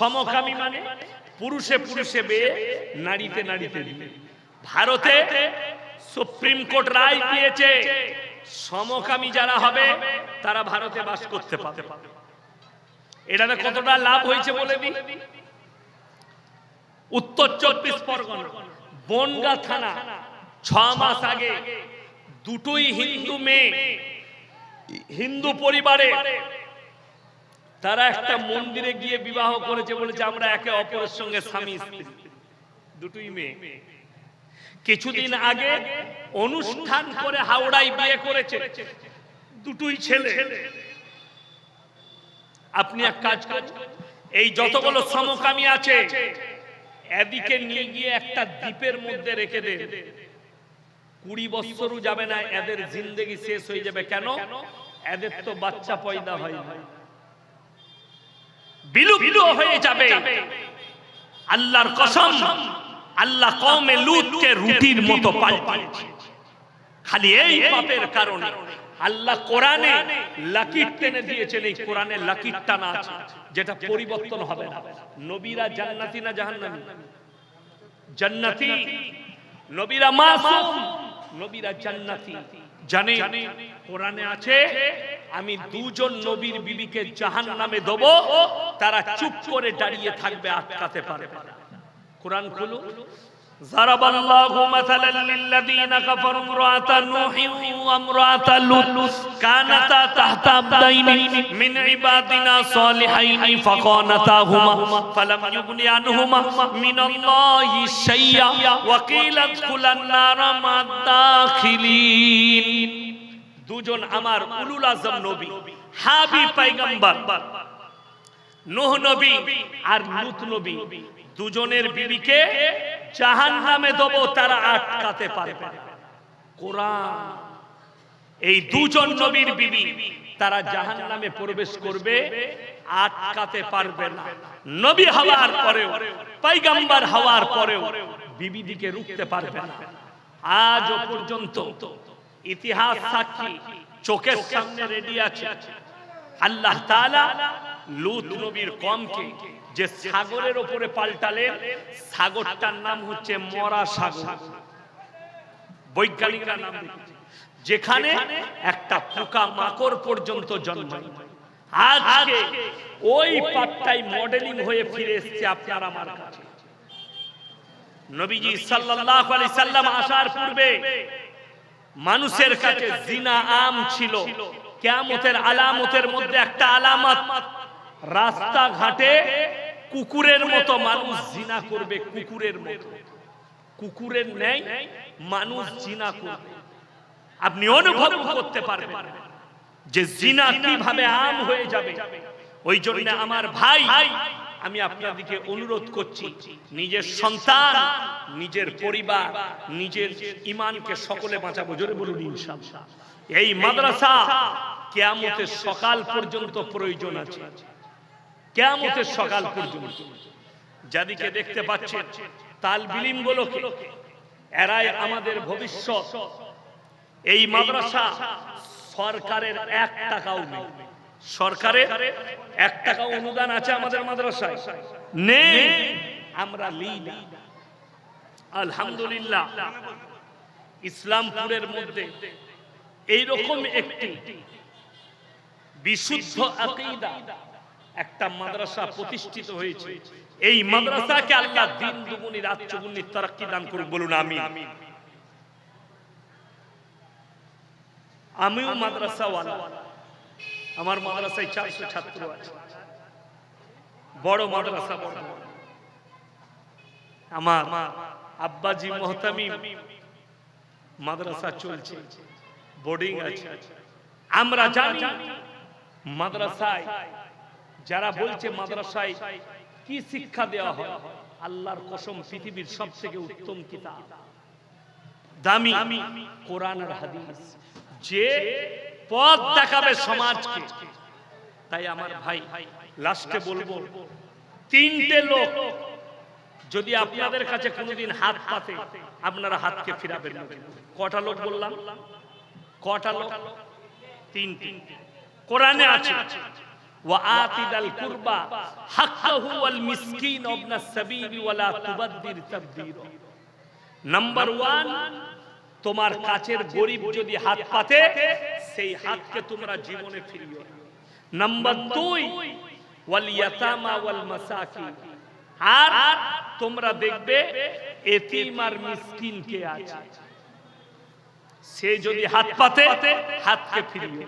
সমকামী মানে পুরুষে পুরুষে বেয়ে নারীতে নারীতে বিয়ে। ভারতে সুপ্রিম কোর্ট রায় দিয়েছে, সমকামী যারা হবে, তারা ভারতে বাস করতে পারবে এটাতে কতটা লাভ হয়েছে বলে দিই উত্তর চব্বিশ পরগনা, বনগা থানা, ছ মাস আগে দুটোই হিন্দু মেয়ে, হিন্দু পরিবারে তারা একটা মন্দিরে গিয়ে বিবাহ করেছে বলেছে, আমরা একে অপরের সঙ্গে স্বামী স্ত্রী। দুটোই মেয়ে। কিছুদিন আগে অনুষ্ঠান করে হাওড়ায় বিয়ে করেছে। দুটোই ছেলে। আপনি এক কাজ করুন, এই যতগুলো সমকামী আছে, এদিকে নিয়ে গিয়ে একটা দ্বীপের মধ্যে রেখে দেন। কুড়ি বছরও যাবে না, এদের জিন্দগি শেষ হয়ে যাবে। কেন? এদের তো বাচ্চা পয়দা হয় না বিলুপ্ত হয়ে যাবে। আল্লাহর কসম আল্লাহ কমে লুতকে রুটির মতো পাল্টিয়েছে খালি এই পাপের কারণে। আল্লাহ কোরআনে লাকির টেনে দিয়েছেন এই কোরআনে লাকির টানা আছে। যেটা পরিবর্তন হবে না। নবীরা জান্নাতি না জাহান্নামী। জান্নাতি। নবীরা মাসুম। নবীরা জান্নাতি। জানে কোরআনে আছে, আমি দুজন নবীর বিবিকে জাহান নামে দেব, তারা চুপ করে দাঁড়িয়ে থাকবে, আটকাতে পারে কোরআন খুলো ضرب الله مثلا للذين كفروا امرأة نوح وامرأة لوط كانتا تحت عبدين من عبادنا صالحين فخانتاهما فلم يغن عنهما من الله شيئا وقيل ادخلا النار مع الداخلين দুজন আমার উলুল আজম নবী হাবি পয়গম্বর নূহ নবী আর লুত নবী দুজনের বিবিকে জাহান নামে দেব, তারা আটকাতে পারবে কোরআন, এই দুজন নবীর বিবি, তারা জাহান নামে প্রবেশ করবে, আটকাতে পারবে না। নবী হওয়ার পরেও পাইগাম্বার হওয়ার পরেও বিবিদিকে রুখতে পারবে না। আজ পর্যন্ত ইতিহাস সাক্ষী, চোখের সামনে রেডি আছে। আল্লাহ তাআলা লুত নবীর কমকে যে সাগরের ওপরে পাল্টালেন সাগরটার নাম হচ্ছে মরা সাগর। বৈজ্ঞানিকরা নাম যেখানে একটা পোকা মাকড় পর্যন্ত জন্মায়। আজকে ওই পাটটাই মডেলিং হয়ে ফিরে এসেছে আপনার আমার কাছে। নবীজি সাল্লাল্লাহু আলাইহি সাল্লাম আসার পূর্বে মানুষের কাছে জিনা আম ছিল। কিয়ামতের আলামতের মধ্যে একটা আলামত। রাস্তাঘাটে কুকুরের মতো মানুষ জিনা করবে কুকুরের মতো। কুকুরের ন্যায় মানুষ জিনা করবে। আপনি অনুভব করতে পারবেন যে জিনা কীভাবে আম হয়ে যাবে। ওই জন্য আমার ভাই, আমি আপনাদেরকে অনুরোধ করছি, নিজের সন্তান, নিজের পরিবার, নিজের ইমানকে সকলে বাঁচাবো। জোরে বলুন ইনশাআল্লাহ। এই মাদ্রাসা কেয়ামতের সকাল পর্যন্ত প্রয়োজন আছে। কেয়ামতের সকাল পর্যন্ত। যাদিকে দেখতে পাচ্ছেন তাল বিলিম গুলোকে এরাই আমাদের ভবিষ্যৎ। এই মাদ্রাসা সরকারের এক টাকাও নেই। সরকারের এক টাকা অনুদান আছে আমাদের মাদ্রাসায়? নেই। আমরা লিই না। আলহামদুলিল্লাহ। ইসলামপুরের মধ্যে এইরকম একটি বিশুদ্ধ আকিদা একটা মাদ্রাসা প্রতিষ্ঠিত হয়েছে। এই মাদ্রাসাকে আল্লাহ দিন দুগুনি রাত চুগুনি তরক্কি দান করুক বলুন আমি আমিও মাদ্রাসাওয়ালা। আমার মাদ্রাসায় চারশো ছাত্র আছে। বড় মাদ্রাসা বড়। আমার আব্বাজি মোহতামিম মাদ্রাসা চলছে। বোর্ডিং আছে। আমরা জানি মাদ্রাসায় যারা বলছে মাদ্রাসায় কি শিক্ষা দেওয়া হয়? আল্লাহর কসম পৃথিবীর সব থেকে উত্তম কিতাব। দামি আমি কোরআন আর হাদিস। যে পথ দেখাবে সমাজকে। তাই আমার ভাই লাস্টে বলব তিনটে লোক যদি আপনাদের কাছে কোনোদিন হাত পাতে আপনারা হাতকে ফিরাবেন কটা লোক বললাম? কটা লোক? তিনটি। কোরআনে আছে। وآت ذا القربى حقه والمسكين وابن السبيل ولا تبذر تبذيرا নাম্বার ওয়ান তোমার কাছের গরিব যদি হাত পাতে সেই হাতকে তোমরা জীবনে ফিরিও না। নাম্বার দুই ওয়াল ইয়াতামা ওয়াল মাসাকিন আর তোমরা দেখবে এতিম আর মিসকিন কে আছে সে যদি হাত পাতে হাতকে ফিরিও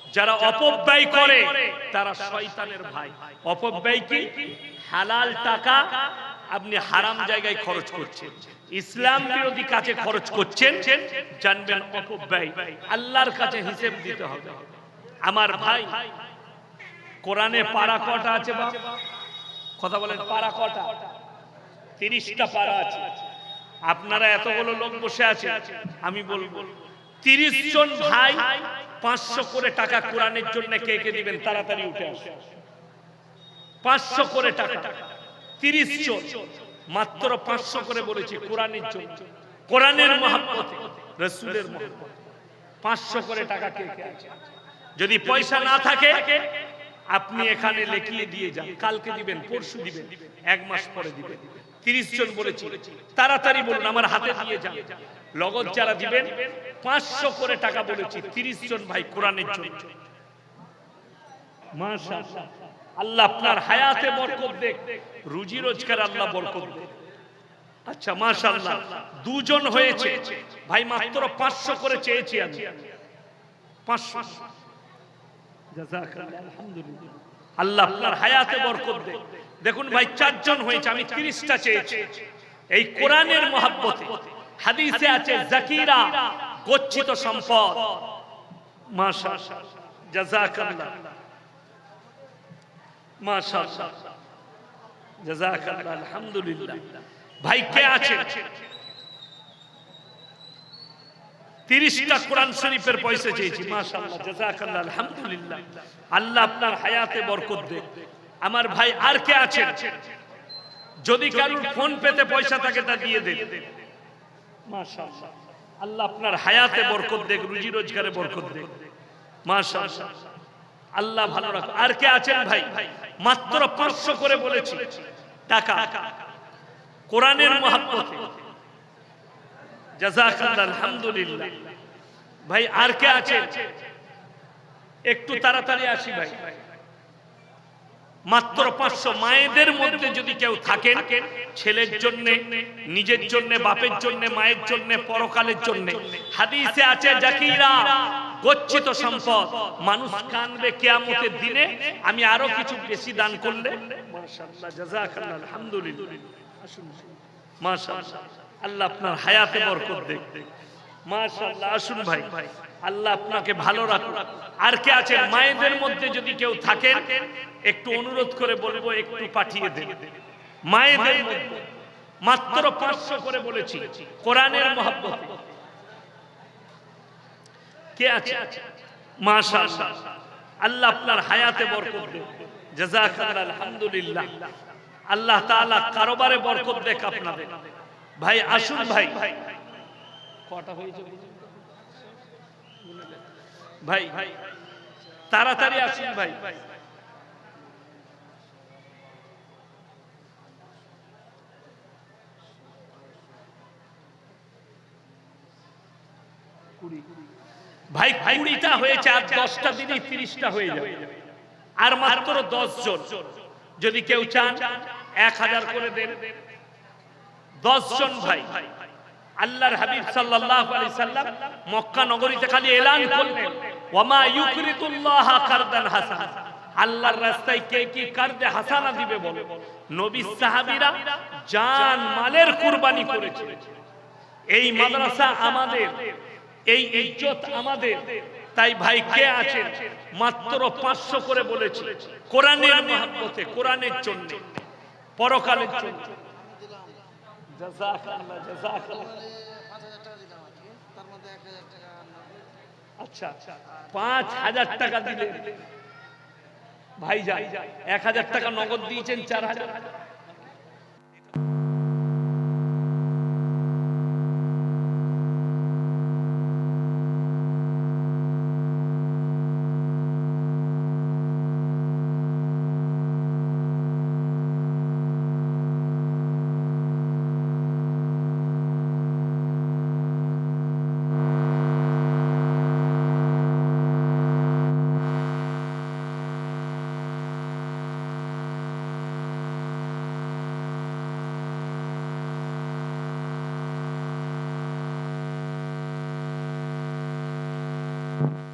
যারা অপব্যয় করে তারা শয়তানের ভাই। অপব্যয় কি? হালাল টাকা আপনি হারাম জায়গায় খরচ করছেন। ইসলাম বিরোধী কাজে খরচ করছেন জানবেন অপব্যয়। আল্লাহর কাছে হিসেব দিতে হবে। আমার ভাই কোরআনে পারা কটা আছে বাপ? কথা বলেন পারা কটা? তিরিশটা পারা আছে। আপনারা এতগুলো লোক বসে আছে আমি বলব। তিরিশ জন ভাই পাঁচশো করে টাকা কোরআনের জন্য কে কে দিবেন? তাড়াতাড়ি উঠে আসে। পাঁচশো করে টাকা। তিরিশ জন। মাত্র পাঁচশো করে বলেছি কোরআনের জন্য। কোরআনের মহাব্বতে, রসুলের মহাব্বতে। পাঁচশো করে টাকা কে কে আছে? যদি পয়সা না থাকে, আপনি এখানে লেখিয়ে দিয়ে যান। কালকে দিবেন, পরশু দিবেন। এক মাস পরে দিবেন। তিরিশ জন বলেছি। তাড়াতাড়ি বলুন, আমার হাতে দিয়ে যান। লগত যারা দিবেন, পাঁচশো করে টাকা বলেছি, তিরিশ জন ভাই কোরআনের জন্য। আল্লাহ আপনার হায়াতে বরকত দেখ, রুজি রোজগার আল্লাহ বরকত দেখ। আচ্ছা মাশাআল্লাহ। দুজন হয়েছে। ভাই মাত্র পাঁচশো করে চেয়েছি আমি। পাঁচশো। আল্লাহ আপনার হায়াতে বরকত দেখ। দেখুন ভাই চারজন হয়েছে আমি তিরিশটা চেয়েছি। এই কোরআনের মহাব্বতে হাদিসে আছে জাকিরা গচ্ছিত সম্পদ। মাশাআল্লাহ জাযাকাল্লাহ। মাশাআল্লাহ জাযাকাল্লাহ আলহামদুলিল্লাহ। ভাই কে আছে? তিরিশটা কোরআন শরীফের পয়সা চেয়েছি মাশাআল্লাহ জাযাকাল্লাহ আলহামদুলিল্লাহ। আল্লাহ আপনার হায়াতে বরকত দেখ আমার ভাই আর কে আছেন? যদি কারোর ফোন পেতে পয়সা থাকে তা দিয়ে দেন। মাশাআল্লাহ। আল্লাহ আপনার হায়াতে বরকত দেখ রুজি রোজগারে বরকত দেখ। মাশাআল্লাহ। আল্লাহ ভালো রাখো আর কে আছেন ভাই? মাত্র পাঁচশো করে বলেছি। টাকা। কোরআনের মহাব্বতে। জাজাকাল্লাহ আলহামদুলিল্লাহ। ভাই আর কে আছেন? একটু তাড়াতাড়ি আসি ভাই। মাত্র পাঁচশো মায়েদের মধ্যে যদি কেউ থাকেন ছেলের জন্য নিজের জন্য বাপের জন্য মায়ের জন্য পরকালের জন্য। হাদিসে আছে জাকিরা গচ্ছিত সম্পদ। মানুষ কানবে কেয়ামতের দিনে আমি আরও কিছু বেশি দান করলে আলহামদুলিল্লাহ। আল্লাহ আপনার হায়াতে বরকত দেখ মাশাআল্লাহ আসুন ভাই। ভাই। আল্লাহ আপনাকে ভালো রাখুন আর কে আছে? মায়েদের মধ্যে যদি কেউ থাকেন, একটু অনুরোধ করে বলব, একটু পাঠিয়ে দেন। মায়েদের মাত্র পাঁচশো করে বলেছি, কোরআনের মহব্বত। কে আছে? মাশাআল্লাহ। আল্লাহ আপনার হায়াতে বরকত দেন জাযাকাল্লাহ আলহামদুলিল্লাহ। আল্লাহ তাআলা বরকত দেখ আপনাদের। ভাই, আসুন ভাই। কটা হয়েছে? ভাই তাড়াতাড়ি আসুন ভাই। ভাই কুড়িটা হয়েছে আর দশটা দিনে তিরিশটা হয়ে যাবে। আর মাত্র দশ জন যদি কেউ চান এক হাজার করে দেন। দশ জন ভাই। আল্লাহর হাবিব সাল্লাল্লাহু আলাইহি সাল্লাম মক্কা নগরীতে খালি এলান করলেন। কারদান হাসান। আল্লাহর রাস্তায় কে কি কারদে হাসানা দিবে নবী সাহাবীরা জান মালের কুরবানি করেছে। এই মাদ্রাসা আমাদের, এই ইজ্জত আমাদের। তাই ভাই কে আছেন? মাত্র পাঁচশো করে বলেছি। কোরআনের মহাব্বতে, কোরআনের জন্য, পরকালের জন্য। আচ্ছা পাঁচ হাজার টাকা দিলে ভাই যাই এক হাজার টাকা নগদ দিয়েছেন চার হাজার। Mm-hmm.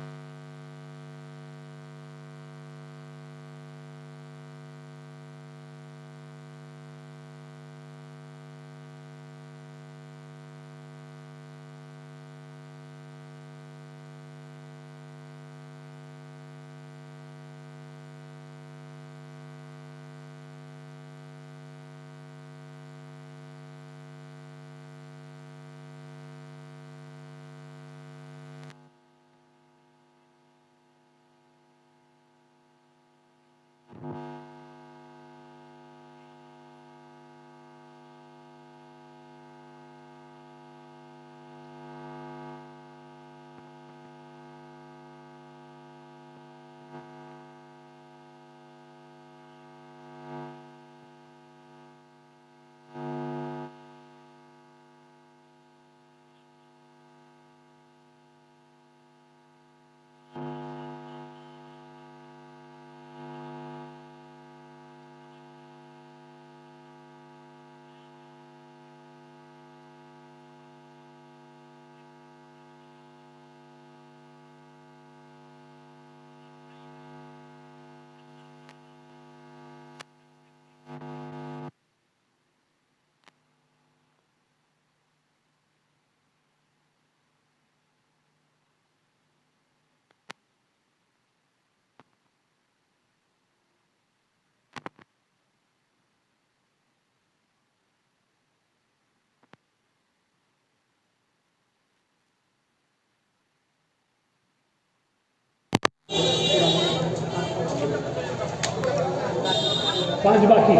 পাঁচ বাকি,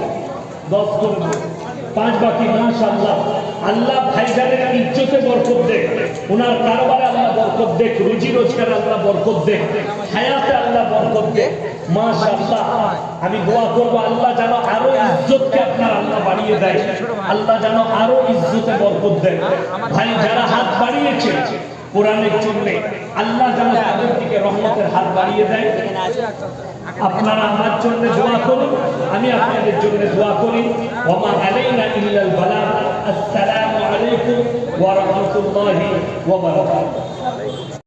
দশ করে দিন। পাঁচ বাকি, মাশাআল্লাহ। আল্লাহ ভাইজানের ইজ্জতে বরকত দেখ। ওনার কারবারে আল্লাহ বরকত দেখ। রুজি রোজগারে আল্লাহ বরকত দেখ। হায়াতে আল্লাহ বরকত দেখ। মাশাআল্লাহ। আমি দোয়া করব, আল্লাহ যেন আরও ইজ্জতকে আপনার আল্লাহ বাড়িয়ে দেয়। আল্লাহ যেন আরও ইজ্জতে বরকত দেয়। ভাই, যারা হাত বাড়িয়েছে, কোরআনের জন্য আল্লাহ যেন তাদের দিকে রহমতের হাত বাড়িয়ে দেয়। আপনারা আমার জন্য দোয়া করুন, আমি আপনাদের জন্য দোয়া করি। ওমা আলাইনা ইল্লাল বালা। আসসালামু আলাইকুম ওয়া রাহমাতুল্লাহি ওয়া বারাকাতুহু।